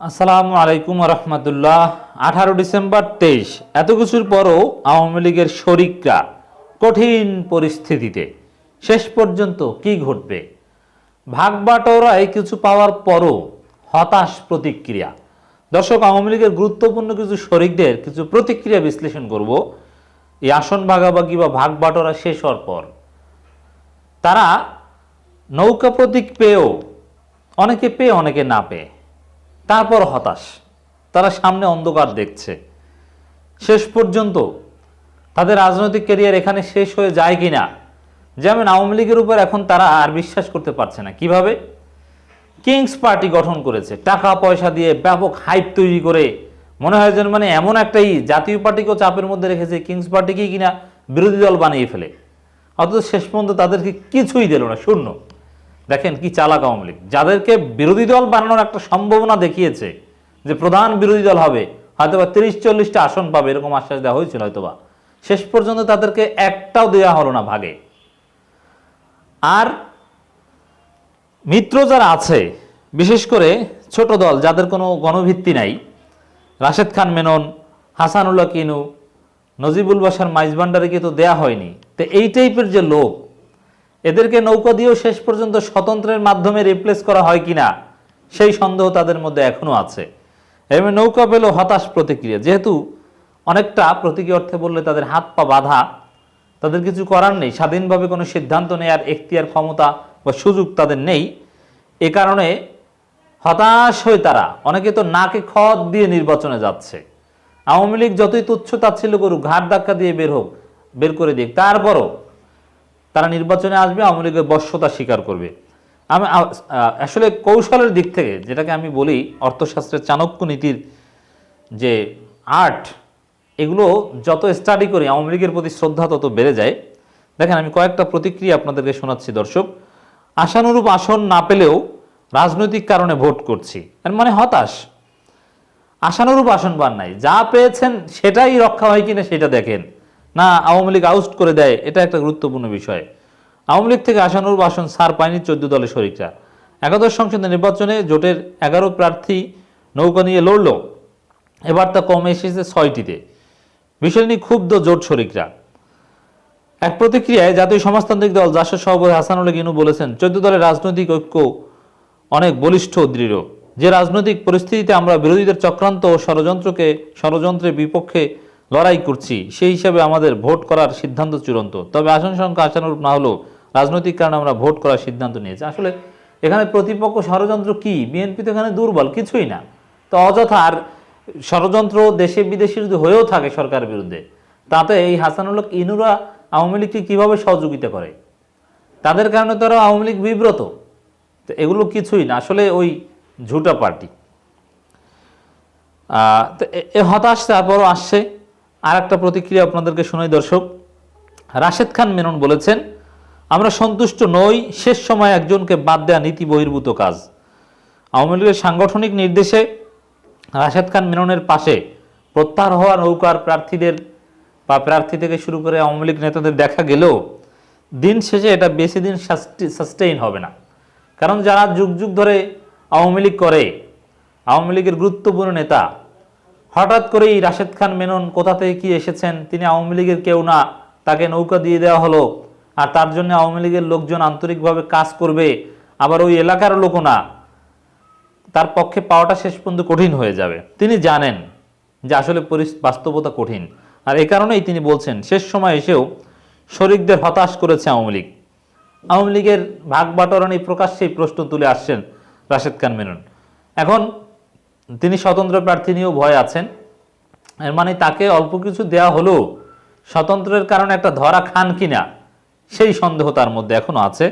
আসসালামু আলাইকুম রহমতুল্লাহ আঠারো ডিসেম্বর তেইশ, এত কিছুর পরও আওয়ামী লীগের শরিকরা কঠিন পরিস্থিতিতে। শেষ পর্যন্ত কি ঘটবে? ভাগ বাটোরায় কিছু পাওয়ার পরও হতাশ প্রতিক্রিয়া। দর্শক, আওয়ামী লীগের গুরুত্বপূর্ণ কিছু শরিকদের কিছু প্রতিক্রিয়া বিশ্লেষণ করব। এই আসন ভাগাভাগি বা ভাগ বাটোরা শেষ হওয়ার পর। তারা নৌকা প্রতীক পেয়েও, অনেকে পেয়ে, অনেকে না পেয়ে। তারপর হতাশ। তারা সামনে অন্ধকার দেখছে। শেষ পর্যন্ত তাদের রাজনৈতিক ক্যারিয়ার এখানে শেষ হয়ে যায় কিনা, যেমন আওয়ামী লীগের উপর এখন তারা আর বিশ্বাস করতে পারছে না। কীভাবে? কিংস পার্টি গঠন করেছে। টাকা, পয়সা দিয়ে ব্যাপক হাইপ তৈরি করে মনে হয় যেন মানে এমন একটাই জাতীয় পার্টিকেও চাপের মধ্যে রেখেছে, কিংস পার্টিকেই কিনা বিরোধী দল বানিয়ে ফেলে। অথচ শেষ পর্যন্ত তাদেরকে কিছুই দিল না, শূন্য। দেখেন কি চালাক আওয়ামী লীগ। যাদেরকে বিরোধী দল বানানোর একটা সম্ভাবনা দেখিয়েছে যে প্রধান বিরোধী দল হবে, হয়তোবা তিরিশ চল্লিশটা আসন পাবে, এরকম আশ্বাস দেওয়া হয়েছিল হয়তোবা। শেষ পর্যন্ত তাদেরকে একটাও দেওয়া হলো না ভাগে। আর মিত্র যারা আছে, বিশেষ করে ছোট দল যাদের কোনো গণভিত্তি নাই, রাশেদ খান মেনন, হাসানুল্লাহ কিনু, নজিবুল বাসার মাইজভান্ডারিকে তো দেয়া হয়নি। তো এই টাইপের যে লোক এদেরকে নৌকা দিয়েও শেষ পর্যন্ত স্বতন্ত্রের মাধ্যমে রিপ্লেস করা হয় কিনা, সেই সন্দেহ তাদের মধ্যে এখনও আছে। এমনি নৌকা পেল হতাশ প্রতিক্রিয়া। যেহেতু অনেকটা প্রতীকী অর্থে বললে তাদের হাত পা বাঁধা, তাদের কিছু করার নেই, স্বাধীনভাবে কোনো সিদ্ধান্ত নেয়ার এখতিয়ার, ক্ষমতা বা সুযোগ তাদের নেই। এ কারণে হতাশ হয়ে তারা, অনেকে তো নাকে খত দিয়ে নির্বাচনে যাচ্ছে। আওয়ামী লীগ যতই তুচ্ছ তাচ্ছিল্য করুক ঘাট ধাক্কা দিয়ে বের হোক, বের করে দিক। তারপরও তারা নির্বাচনে আসবে, আওয়ামী লীগের বশ্যতা স্বীকার করবে। আমি আসলে কৌশলের দিক থেকে যেটাকে আমি বলি অর্থশাস্ত্রের চাণক্য নীতির যে আর্ট, এগুলো যত স্টাডি করি আওয়ামী লীগের প্রতি শ্রদ্ধা তত বেড়ে যায়। দেখেন, আমি কয়েকটা প্রতিক্রিয়া আপনাদেরকে শোনাচ্ছি, দর্শক। আশানুরূপ আসন না পেলেও রাজনৈতিক কারণে ভোট করছি। মানে হতাশ। আশানুরূপ আসন পান নাই। যা পেয়েছেন সেটাই রক্ষা হয় কিনা সেটা দেখেন। না, আওয়ামী লীগ আউট করে দেয়, এটা একটা গুরুত্বপূর্ণ বিষয়। আওয়ামী লীগ থেকে আশানুরূপ আসন সার পায়নি চোদ্দ দলের শরিকরা। একাদশ সংসদের নির্বাচনে জোটের এগারো প্রার্থী নৌকা নিয়ে লড়ল। এবার তা কমে এসেছে ছয়টিতে। বিষয় নিয়ে ক্ষুব্ধ জোট শরিকরা। এক প্রতিক্রিয়ায় জাতীয় সমাজতান্ত্রিক দল জাসদ সভাপতি হাসানুল গিনু বলেছেন, চোদ্দ দলের রাজনৈতিক ঐক্য অনেক বলিষ্ঠ দৃঢ়। যে রাজনৈতিক পরিস্থিতিতে আমরা বিরোধীদের চক্রান্ত ও ষড়যন্ত্রকে, ষড়যন্ত্রের বিপক্ষে লড়াই করছি, সেই হিসাবে আমাদের ভোট করার সিদ্ধান্ত চূড়ান্ত। তবে আসন সংখ্যা আশানুরূপ না হলেও রাজনৈতিক কারণে আমরা ভোট করার সিদ্ধান্ত নিয়েছি। আসলে এখানে প্রতিপক্ষ ষড়যন্ত্র কি? বিএনপি তো এখানে দুর্বল, কিছুই না। তো অযথা আর ষড়যন্ত্র দেশে বিদেশে যদি হয়েও থাকে সরকারের বিরুদ্ধে, তাতে এই হাসানুল্লাহ ইনুরা আওয়ামী লীগকে কীভাবে সহযোগিতা করে? তাদের কারণে তারা আওয়ামী লীগ বিব্রত। তো এগুলো কিছুই না। আসলে ওই ঝুটা পার্টি। তো এ হতাশ, তারপরও আসছে। আর একটা প্রতিক্রিয়া আপনাদেরকে শোনাই, দর্শক। রাশেদ খান মেনন বলেছেন, আমরা সন্তুষ্ট নই, শেষ সময় একজনকে বাদ দেওয়া নীতি বহির্ভূত কাজ। আওয়ামী লীগের সাংগঠনিক নির্দেশে রাশেদ খান মেননের পাশে প্রত্যাহার হওয়া নৌকার প্রার্থীদের বা প্রার্থী থেকে শুরু করে আওয়ামী লীগ নেতাদের দেখা গেলেও দিন শেষে এটা বেশি দিন সাস্টেইন হবে না। কারণ যারা যুগ যুগ ধরে আওয়ামী লীগ করে, আওয়ামী লীগের গুরুত্বপূর্ণ নেতা হঠাৎ করেই রাশেদ খান মেনন কোথা থেকে কি এসেছেন, তিনি আওয়ামী লীগের কেউ না, তাকে নৌকা দিয়ে দেওয়া হলো। আর তার জন্য আওয়ামী লীগের লোকজন আন্তরিকভাবে কাজ করবে, আবার ওই এলাকার লোকও না। তার পক্ষে পাওয়াটা শেষ পর্যন্ত কঠিন হয়ে যাবে। তিনি জানেন যে আসলে বাস্তবতা কঠিন। আর এ কারণেই তিনি বলছেন, শেষ সময় এসেও শরিকদের হতাশ করেছে আওয়ামী লীগ। আওয়ামী লীগের ভাগ বাটোয়ারা প্রকাশ্যেই প্রশ্ন তুলে আসছেন রাশেদ খান মেনন। এখন তিনি স্বতন্ত্র প্রার্থী নিয়েও ভয় আছেন। এর মানে তাকে অল্প কিছু দেয়া হলেও স্বতন্ত্রের কারণে একটা ধরা খান কিনা, সেই সন্দেহ তার মধ্যে এখনও আছে।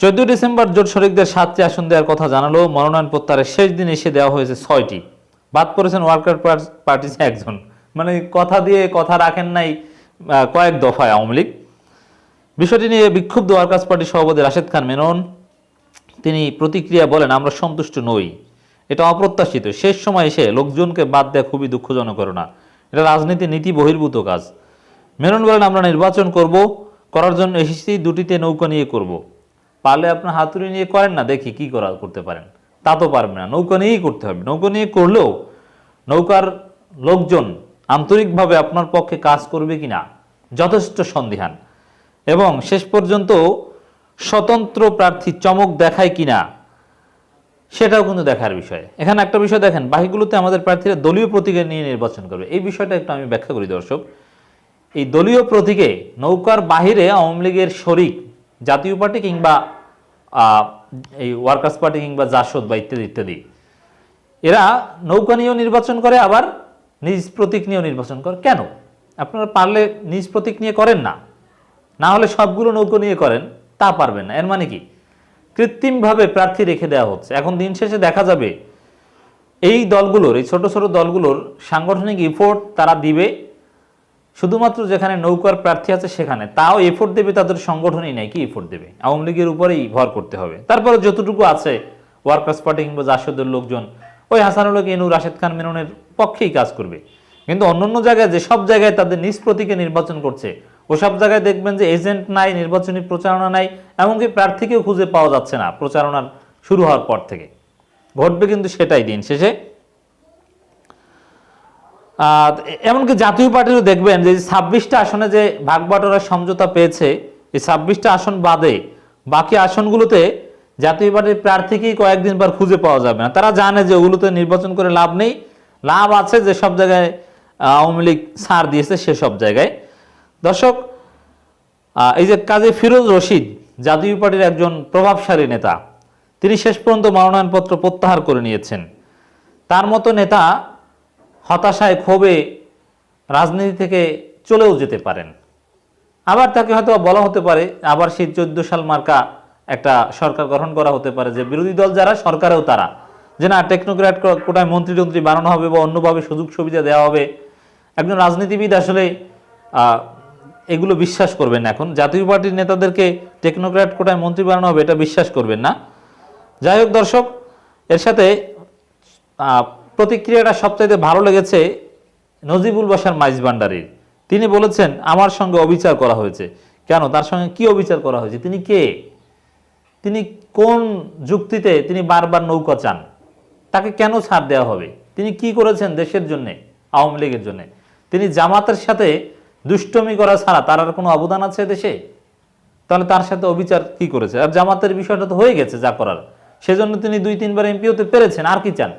চোদ্দ ডিসেম্বর জোট শরিকদের সাতটি আসন দেওয়ার কথা জানালো মনোনয়ন প্রত্যাহারের শেষ দিন এসে দেওয়া হয়েছে ছয়টি। বাদ পড়েছেন ওয়ার্কার পার্টি একজন। মানে কথা দিয়ে কথা রাখেন নাই কয়েক দফায় আওয়ামী লীগ। বিষয়টি নিয়ে বিক্ষুব্ধ ওয়ার্কার্স পার্টির সভাপতি রাশেদ খান মেনন। তিনি প্রতিক্রিয়া বলেন, আমরা সন্তুষ্ট নই। এটা অপ্রত্যাশিত। শেষ সময় এসে লোকজনকে বাদ দেওয়া খুবই দুঃখজনক ঘটনা। এটা রাজনীতি নীতি বহির্ভূত কাজ। মেনন বলেন, আমরা নির্বাচন করব, করার জন্য এসেছি, দুটিতে নৌকা নিয়ে করব। পারলে আপনার হাতুড়ি নিয়ে করেন না, দেখি কি করা করতে পারেন। তা তো পারবে না, নৌকা নিয়েই করতে হবে। নৌকা নিয়ে করলেও নৌকার লোকজন আন্তরিকভাবে আপনার পক্ষে কাজ করবে কিনা যথেষ্ট সন্দিহান। এবং শেষ পর্যন্ত স্বতন্ত্র প্রার্থী চমক দেখায় কিনা সেটাও কিন্তু দেখার বিষয়। এখানে একটা বিষয় দেখেন বাহিগুলোতে আমাদের প্রার্থীরা দলীয় প্রতীকে নিয়ে নির্বাচন করবে। এই বিষয়টা একটু আমি ব্যাখ্যা করি, দর্শক। এই দলীয় প্রতীকে নৌকার বাহিরে আওয়ামী লীগের শরিক, জাতীয় পার্টি কিংবা এই ওয়ার্কার্স পার্টি কিংবা জাসদ বা ইত্যাদি ইত্যাদি, এরা নৌকা নিয়েও নির্বাচন করে, আবার নিজ প্রতীক নিয়েও নির্বাচন করে। কেন? আপনারা পারলে নিজ প্রতীক নিয়ে করেন না। না হলে সবগুলো নৌকা নিয়ে করেন, তা পারবেন না। এর মানে কি? কৃত্রিমভাবে প্রার্থী রেখে দেওয়া হচ্ছে। এখন দিন শেষে দেখা যাবে এই দলগুলোর, এই ছোট ছোট দলগুলোর সাংগঠনিক ইফোর্ট তারা দিবে, শুধুমাত্র যেখানে নৌকার প্রার্থী আছে সেখানে। তাও এফোর্ট দেবে, তাদের সংগঠনই নেই, কি এফোর্ট দেবে? আওয়ামী লীগের উপরেই ভর করতে হবে। তারপরে যতটুকু আছে ওয়ার্কার্স পার্টি কিংবা জাসদের লোকজন, ওই হাসানুল হক ইনু রাশেদ খান, মেননের পক্ষেই কাজ করবে। কিন্তু অন্যান্য জায়গায় যে সব জায়গায় তাদের নিজ প্রতীকে নির্বাচন করছে ওসব জায়গায় দেখবেন যে এজেন্ট নাই, নির্বাচনী প্রচারণা নাই, এমনকি প্রার্থীকেও খুঁজে পাওয়া যাচ্ছে না প্রচারণার শুরু হওয়ার পর থেকে। ঘটবে কিন্তু সেটাই দিন শেষে। এমনকি জাতীয় পার্টিরও দেখবেন যে ছাব্বিশটা আসনে যে ভাগবাটোয়ারার সমঝোতা পেয়েছে, এই ছাব্বিশটা আসন বাদে বাকি আসনগুলোতে জাতীয় পার্টির প্রার্থীকেই কয়েকদিন পর খুঁজে পাওয়া যাবে না। তারা জানে যে ওগুলোতে নির্বাচন করে লাভ নেই। লাভ আছে যে সব জায়গায় আওয়ামী লীগ ছাড় দিয়েছে সেসব জায়গায়। দর্শক এই যে কাজী ফিরোজ রশিদ, জাতীয় পার্টির একজন প্রভাবশালী নেতা, তিনি শেষ পর্যন্ত মনোনয়নপত্র প্রত্যাহার করে নিয়েছেন। তার মতো নেতা হতাশায় ক্ষোভে রাজনীতি থেকে চলেও যেতে পারেন। আবার তাকে হয়তো বলা হতে পারে, আবার সেই চোদ্দ সাল মার্কা একটা সরকার গঠন করা হতে পারে, যে বিরোধী দল যারা, সরকারেও তারা। যে না, টেকনোক্র্যাট কোটায় মন্ত্রী টন্ত্রী বানানো হবে বা অন্যভাবে সুযোগ সুবিধা দেওয়া হবে। একজন রাজনীতিবিদ আসলে এগুলো বিশ্বাস করবেন এখন। জাতীয় পার্টির নেতাদেরকে টেকনোক্র্যাট কোটায় মন্ত্রী বানানো হবে, এটা বিশ্বাস করবেন না। যাই হোক দর্শক, এর সাথে প্রতিক্রিয়াটা সবচাইতে ভালো লেগেছে নজিবুল বাসার মাইজ ভান্ডারীর। তিনি বলেছেন, আমার সঙ্গে অবিচার করা হয়েছে। কেন? তার সঙ্গে কি অবিচার করা হয়েছে? তিনি কে? তিনি কোন যুক্তিতে তিনি বারবার নৌকা চান? তাকে কেন ছাড় দেওয়া হবে? তিনি কি করেছেন দেশের জন্যে, আওয়ামী লীগের জন্যে? তিনি জামাতের সাথে দুষ্টমি করা ছাড়া তার আর কোনো অবদান আছে দেশে? তাহলে তার সাথে অবিচার কি করেছে? আর জামাতের বিষয়টা তো হয়ে গেছে যা করার। সেজন্য তিনি দুই, তিনবার এমপি হতে পেরেছেন, আর কি চান?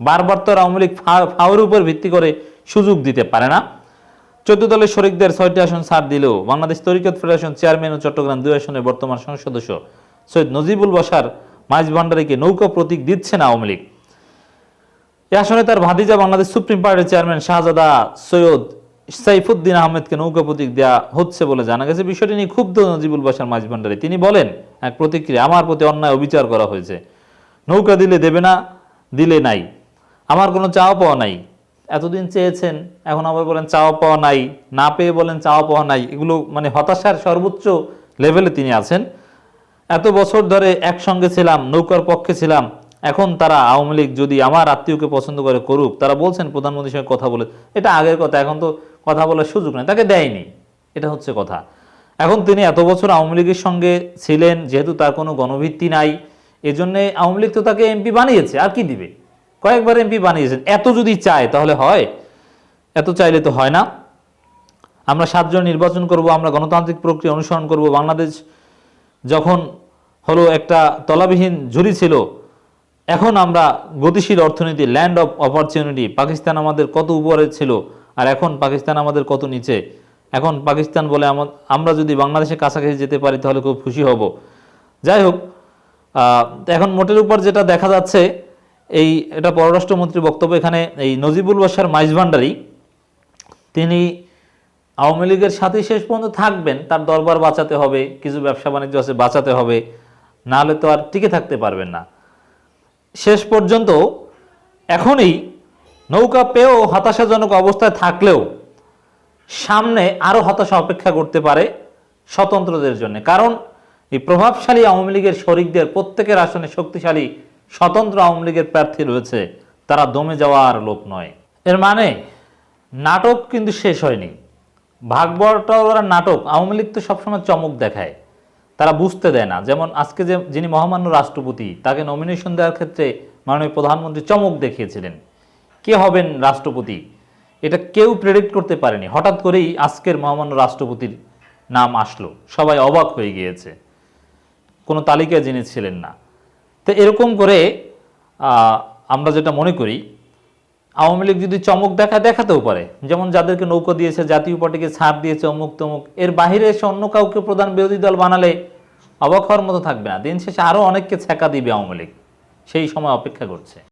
বারবার তো আওয়ামী লীগ ফাওয়ার উপর ভিত্তি করে সুযোগ দিতে পারে না। চোদ্দ দলের শরিকদের ছয়টি আসন ছাড় দিলেও বাংলাদেশ তরিকত ফেডারেশন চেয়ারম্যান ও চট্টগ্রাম দুই আসনের বর্তমান সংসদ সদস্য সৈয়দ নজিবুল বসার মাইজ ভান্ডারীকে নৌকা প্রতীক দিচ্ছে না আওয়ামী লীগ। এ আসনে তার ভাতিজা বাংলাদেশ সুপ্রিম পার্টির চেয়ারম্যান শাহজাদা সৈয়দ সাইফুদ্দিন আহমেদকে নৌকা প্রতীক দেওয়া হচ্ছে বলে জানা গেছে। বিষয়টি নিয়ে ক্ষুব্ধ নজিবুল বাসার মাঝ ভান্ডারী। তিনি বলেন, এক প্রতিক্রিয়া, আমার প্রতি অন্যায় অবিচার করা হয়েছে। নৌকা দিলে দেবে না, দিলে নাই। আমার কোনো চাওয়া পাওয়া নাই। এতদিন চেয়েছেন, এখন আবার বলেন চাওয়া পাওয়া নাই। না পেয়ে বলেন চাওয়া পাওয়া নাই। এগুলো মানে হতাশার সর্বোচ্চ লেভেলে তিনি আছেন। এত বছর ধরে একসঙ্গে ছিলাম, নৌকার পক্ষে ছিলাম। এখন তারা আওয়ামী লীগ যদি আমার আত্মীয়কে পছন্দ করে করুক, তারা বলছেন প্রধানমন্ত্রীর সঙ্গে কথা বলে। এটা আগের কথা, এখন তো কথা বলার সুযোগ নেই, তাকে দেয়নি। এটা হচ্ছে কথা। এখন তিনি এত বছর আওয়ামী লীগের সঙ্গে ছিলেন, যেহেতু তার কোনো গণভিত্তি নাই, এজন্যে আওয়ামী লীগ তো তাকে এমপি বানিয়েছে, আর কি দিবে? কয়েকবার এমপি বানিয়েছেন, এত যদি চায় তাহলে হয়, এত চাইলে তো হয় না। আমরা সাতজন নির্বাচন করব, আমরা গণতান্ত্রিক প্রক্রিয়া অনুসরণ করব, বাংলাদেশ যখন হলো একটা তলাবিহীন ঝুড়ি ছিল, এখন আমরা গতিশীল অর্থনীতি ল্যান্ড অফ অপরচুনিটি পাকিস্তান আমাদের কত উপরে ছিল আর এখন পাকিস্তান আমাদের কত নিচে? এখন পাকিস্তান বলে আমা- আমরা যদি বাংলাদেশের কাছাকাছি যেতে পারি তাহলে খুব খুশি হব। যাই হোক এখন মোটের উপর যেটা দেখা যাচ্ছে, এই এটা পররাষ্ট্রমন্ত্রীর বক্তব্য এখানে, এই নজিবুল বাসার মাইজ ভান্ডারী, তিনি আওয়ামী লীগের সাথে শেষ পর্যন্ত থাকবেন, তার দরবার বাঁচাতে হবে, কিছু ব্যবসা বাণিজ্য আছে বাঁচাতে হবে, নাহলে তো আর টিকে থাকতে পারবেন না। শেষ পর্যন্ত এখনই নৌকা পেয়েও হতাশাজনক অবস্থায় থাকলেও সামনে আরও হতাশা অপেক্ষা করতে পারে স্বতন্ত্রদের জন্য। কারণ এই প্রভাবশালী আওয়ামী লীগের শরিকদের প্রত্যেকের আসনে শক্তিশালী, স্বতন্ত্র আওয়ামী লীগের প্রার্থী রয়েছে। তারা দমে যাওয়ার লোক নয়। এর মানে নাটক কিন্তু শেষ হয়নি। ভাগবটার নাটক আওয়ামী লীগ তো সবসময় চমক দেখায়। তারা বুঝতে দেয় না। যেমন আজকে যে যিনি মহামান্য রাষ্ট্রপতি, তাকে নমিনেশন দেওয়ার ক্ষেত্রে মাননীয় প্রধানমন্ত্রী চমক দেখিয়েছিলেন। কে হবেন রাষ্ট্রপতি? এটা কেউ প্রেডিক্ট করতে পারেনি। হঠাৎ করেই আজকের মহামান্য রাষ্ট্রপতির নাম আসলো। সবাই অবাক হয়ে গিয়েছে। কোনো তালিকায় যিনি ছিলেন না। তো এরকম করে আমরা যেটা মনে করি, আওয়ামী লীগ যদি চমক দেখা, দেখাতেও পারে। যেমন যাদেরকে নৌকো দিয়েছে, জাতীয় পার্টিকে ছাড় দিয়েছে, অমুক তমুক, এর বাইরে এসে অন্য কাউকে প্রধান বিরোধী দল বানালে অবাক হওয়ার মতো থাকবে না। দিন শেষে আরও অনেককে ছ্যাঁকা দিবে আওয়ামী লীগ। সেই সময় অপেক্ষা করছে।